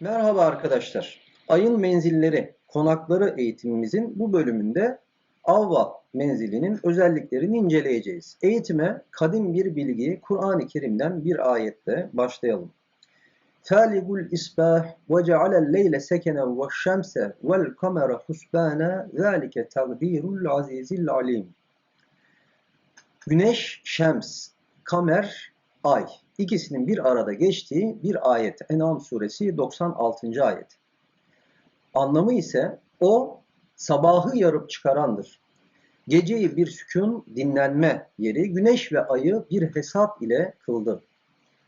Merhaba arkadaşlar. Ayın menzilleri, konakları eğitimimizin bu bölümünde Avva menzilinin özelliklerini inceleyeceğiz. Eğitime kadim bir bilgi Kur'an-ı Kerim'den bir ayetle başlayalım. Faligul isbah ve cealel leyle sekenen ve şemse vel kamera husbana zalike takdirul azizil alim. Güneş, şems, kamer, ay ikisinin bir arada geçtiği bir ayet. En'am suresi 96. ayet. Anlamı ise o sabahı yarıp çıkarandır. Geceyi bir sükun dinlenme yeri güneş ve ayı bir hesap ile kıldı.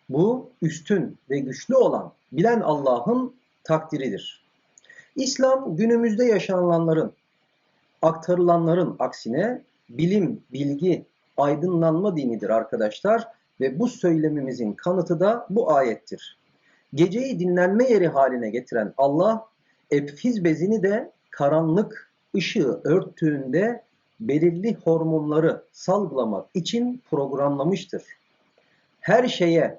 Bu üstün ve güçlü olan bilen Allah'ın takdiridir. İslam günümüzde yaşananların, aktarılanların aksine bilim, bilgi, aydınlanma dinidir arkadaşlar ve bu söylemimizin kanıtı da bu ayettir. Geceyi dinlenme yeri haline getiren Allah, epifiz bezini de karanlık ışığı örttüğünde belirli hormonları salgılamak için programlamıştır. Her şeye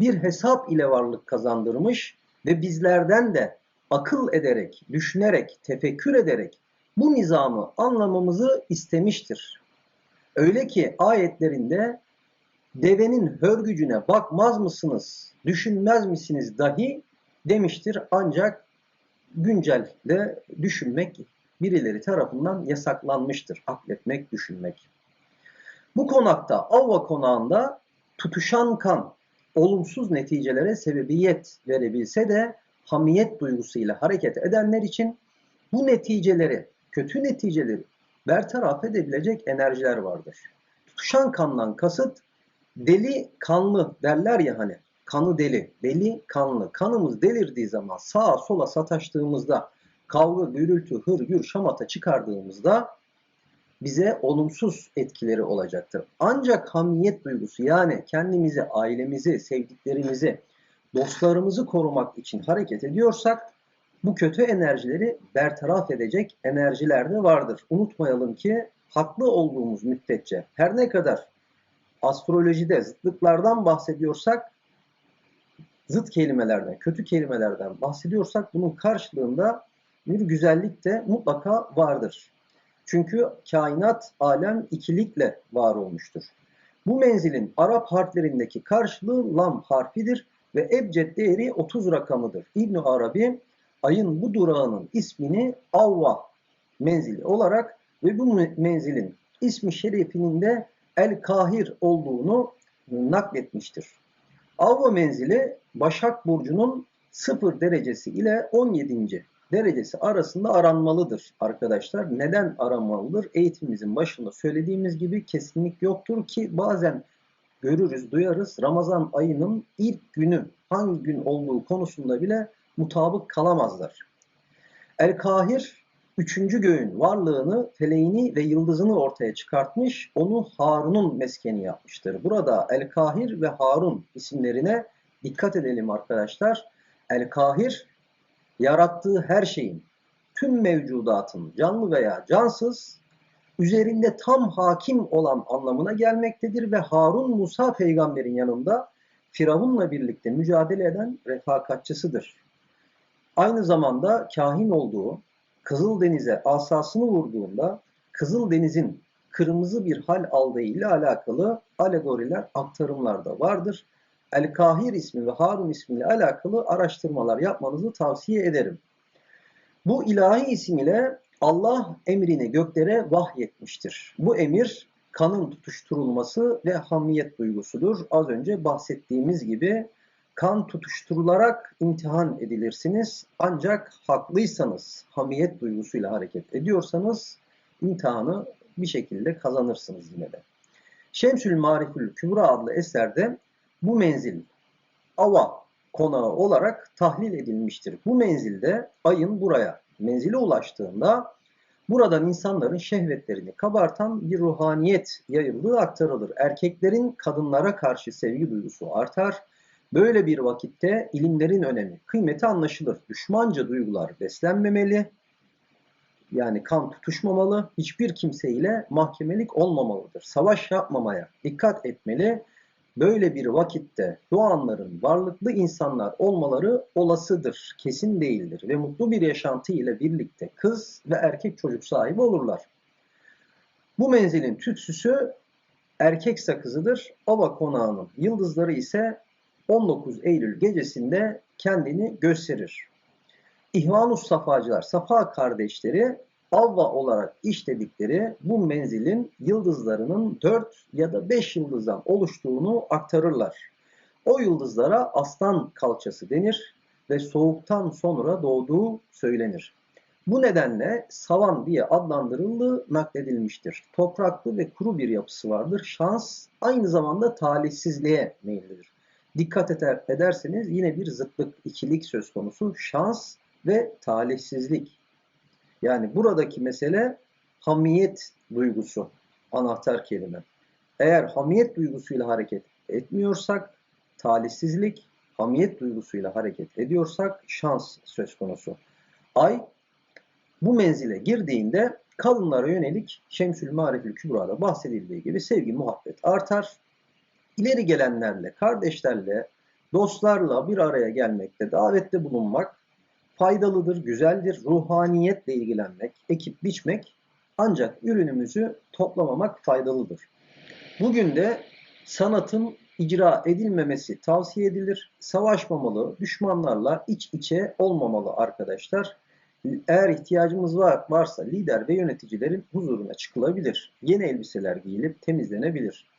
bir hesap ile varlık kazandırmış ve bizlerden de akıl ederek, düşünerek, tefekkür ederek bu nizamı anlamamızı istemiştir. Öyle ki ayetlerinde devenin hörgücüne bakmaz mısınız, düşünmez misiniz dahi demiştir. Ancak güncelde düşünmek birileri tarafından yasaklanmıştır. Akletmek, düşünmek. Bu konakta, Avva konağında tutuşan kan olumsuz neticelere sebebiyet verebilse de hamiyet duygusuyla hareket edenler için bu neticeleri, kötü neticeleri bertaraf edebilecek enerjiler vardır. Tutuşan kandan kasıt deli kanlı derler ya hani kanı deli, deli kanlı. Kanımız delirdiği zaman sağa sola sataştığımızda kavga, gürültü, hırgür, şamata çıkardığımızda bize olumsuz etkileri olacaktır. Ancak hamiyet duygusu yani kendimizi, ailemizi, sevdiklerimizi, dostlarımızı korumak için hareket ediyorsak bu kötü enerjileri bertaraf edecek enerjiler de vardır. Unutmayalım ki haklı olduğumuz müddetçe her ne kadar astrolojide zıtlıklardan bahsediyorsak zıt kelimelerden, kötü kelimelerden bahsediyorsak bunun karşılığında bir güzellik de mutlaka vardır. Çünkü kainat, alem ikilikle var olmuştur. Bu menzilin Arap harflerindeki karşılığı lam harfidir ve ebced değeri 30 rakamıdır. İbn Arabi ayın bu durağının ismini Avva menzili olarak ve bu menzilin ismi şerifinin de El Kahir olduğunu nakletmiştir. Avva menzili Başak Burcu'nun 0 derecesi ile 17. derecesi arasında aranmalıdır arkadaşlar. Neden aranmalıdır? Eğitimimizin başında söylediğimiz gibi kesinlik yoktur ki bazen görürüz, duyarız. Ramazan ayının ilk günü hangi gün olduğu konusunda bile mutabık kalamazlar. El Kahir üçüncü göğün varlığını, feleğini ve yıldızını ortaya çıkartmış, onu Harun'un meskeni yapmıştır. Burada El Kahir ve Harun isimlerine dikkat edelim arkadaşlar. El Kahir, yarattığı her şeyin, tüm mevcudatın, canlı veya cansız, üzerinde tam hakim olan anlamına gelmektedir ve Harun Musa peygamberin yanında Firavun'la birlikte mücadele eden refakatçısıdır. Aynı zamanda kahin olduğu, Kızıldeniz'e asasını vurduğunda Kızıldeniz'in kırmızı bir hal aldığı ile alakalı alegoriler, aktarımlar da vardır. El-Kahir ismi ve Harun ismiyle alakalı araştırmalar yapmanızı tavsiye ederim. Bu ilahi isim ile Allah emrini göklere vahyetmiştir. Bu emir kanın tutuşturulması ve hamiyet duygusudur. Az önce bahsettiğimiz gibi kan tutuşturularak imtihan edilirsiniz. Ancak haklıysanız, hamiyet duygusuyla hareket ediyorsanız imtihanı bir şekilde kazanırsınız yine de. Şemsül Marifül Kübra adlı eserde bu menzil Ava konağı olarak tahlil edilmiştir. Bu menzilde ayın buraya menzile ulaştığında buradan insanların şehvetlerini kabartan bir ruhaniyet yayıldığı aktarılır. Erkeklerin kadınlara karşı sevgi duygusu artar Böyle bir vakitte ilimlerin önemi, kıymeti anlaşılır. Düşmanca duygular beslenmemeli, yani kan tutuşmamalı, hiçbir kimseyle mahkemelik olmamalıdır. Savaş yapmamaya dikkat etmeli. Böyle bir vakitte doğanların varlıklı insanlar olmaları olasıdır, kesin değildir ve mutlu bir yaşantı ile birlikte kız ve erkek çocuk sahibi olurlar. Bu menzilin tütsüsü erkek sakızıdır. Ova konağının yıldızları ise 19 Eylül gecesinde kendini gösterir. İhvanus Safacılar, Safa kardeşleri Avva olarak işledikleri bu menzilin yıldızlarının 4 ya da 5 yıldızdan oluştuğunu aktarırlar. O yıldızlara aslan kalçası denir ve soğuktan sonra doğduğu söylenir. Bu nedenle savan diye adlandırıldığı nakledilmiştir. Topraklı ve kuru bir yapısı vardır. Şans aynı zamanda talihsizliğe meyillidir. Dikkat eder, ederseniz yine bir zıtlık, ikilik söz konusu. Şans ve talihsizlik. Yani buradaki mesele hamiyet duygusu anahtar kelime. Eğer hamiyet duygusuyla hareket etmiyorsak talihsizlik, hamiyet duygusuyla hareket ediyorsak şans söz konusu. Ay bu menzile girdiğinde kadınlara yönelik Şemsül Marifül Kübra'da bahsedildiği gibi sevgi, muhabbet artar. İleri gelenlerle, kardeşlerle, dostlarla bir araya gelmekte, davette bulunmak faydalıdır, güzeldir. Ruhaniyetle ilgilenmek, ekip biçmek ancak ürünümüzü toplamamak faydalıdır. Bugün de sanatın icra edilmemesi tavsiye edilir. Savaşmamalı, düşmanlarla iç içe olmamalı arkadaşlar. Eğer ihtiyacımız var, varsa lider ve yöneticilerin huzuruna çıkılabilir. Yeni elbiseler giyilip temizlenebilir.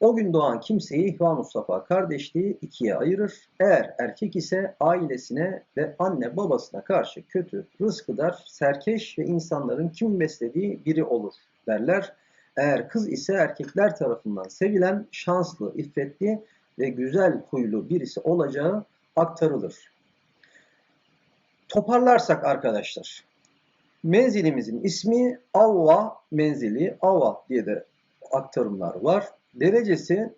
O gün doğan kimseyi İhvan Mustafa kardeşliği ikiye ayırır. Eğer erkek ise ailesine ve anne babasına karşı kötü, rızkıdar, serkeş ve insanların kim beslediği biri olur derler. Eğer kız ise erkekler tarafından sevilen, şanslı, iffetli ve güzel huylu birisi olacağı aktarılır. Toparlarsak arkadaşlar, menzilimizin ismi Avva menzili, Avva diye de aktarımlar var. Derecesi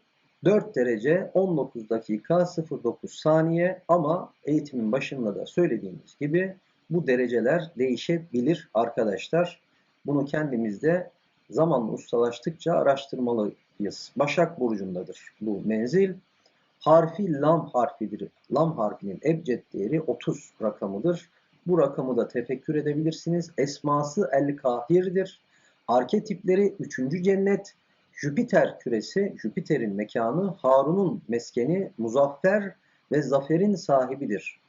4 derece 19 dakika 09 saniye ama eğitimin başında da söylediğimiz gibi bu dereceler değişebilir arkadaşlar. Bunu kendimizde zamanla ustalaştıkça araştırmalıyız. Başak Burcu'ndadır bu menzil. Harfi lam harfidir. Lam harfinin ebced değeri 30 rakamıdır. Bu rakamı da tefekkür edebilirsiniz. Esması el-kahirdir. Arketipleri 3. cennet, Jüpiter küresi, Jüpiter'in mekanı, Harun'un meskeni, muzaffer ve zaferin sahibidir.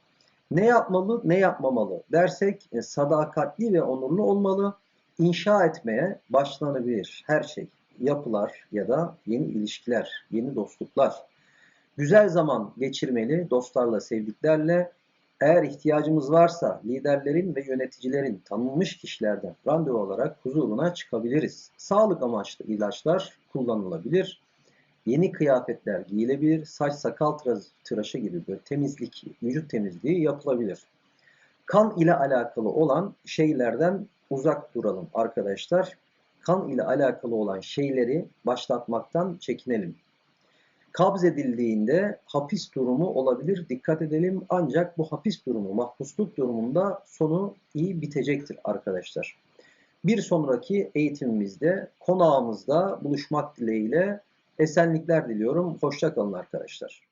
Ne yapmalı, ne yapmamalı dersek e, sadakatli ve onurlu olmalı. İnşa etmeye başlanabilir her şey. Yapılar ya da yeni ilişkiler, yeni dostluklar. Güzel zaman geçirmeli dostlarla, sevdiklerle. Eğer ihtiyacımız varsa liderlerin ve yöneticilerin tanınmış kişilerden randevu olarak huzuruna çıkabiliriz. Sağlık amaçlı ilaçlar kullanılabilir. Yeni kıyafetler giyilebilir. Saç sakal tıraşı gibi böyle temizlik, vücut temizliği yapılabilir. Kan ile alakalı olan şeylerden uzak duralım arkadaşlar. Kan ile alakalı olan şeyleri başlatmaktan çekinelim. Kabz edildiğinde hapis durumu olabilir. Dikkat edelim ancak bu hapis durumu, mahpusluk durumunda sonu iyi bitecektir arkadaşlar. Bir sonraki eğitimimizde konağımızda buluşmak dileğiyle esenlikler diliyorum. Hoşça kalın arkadaşlar.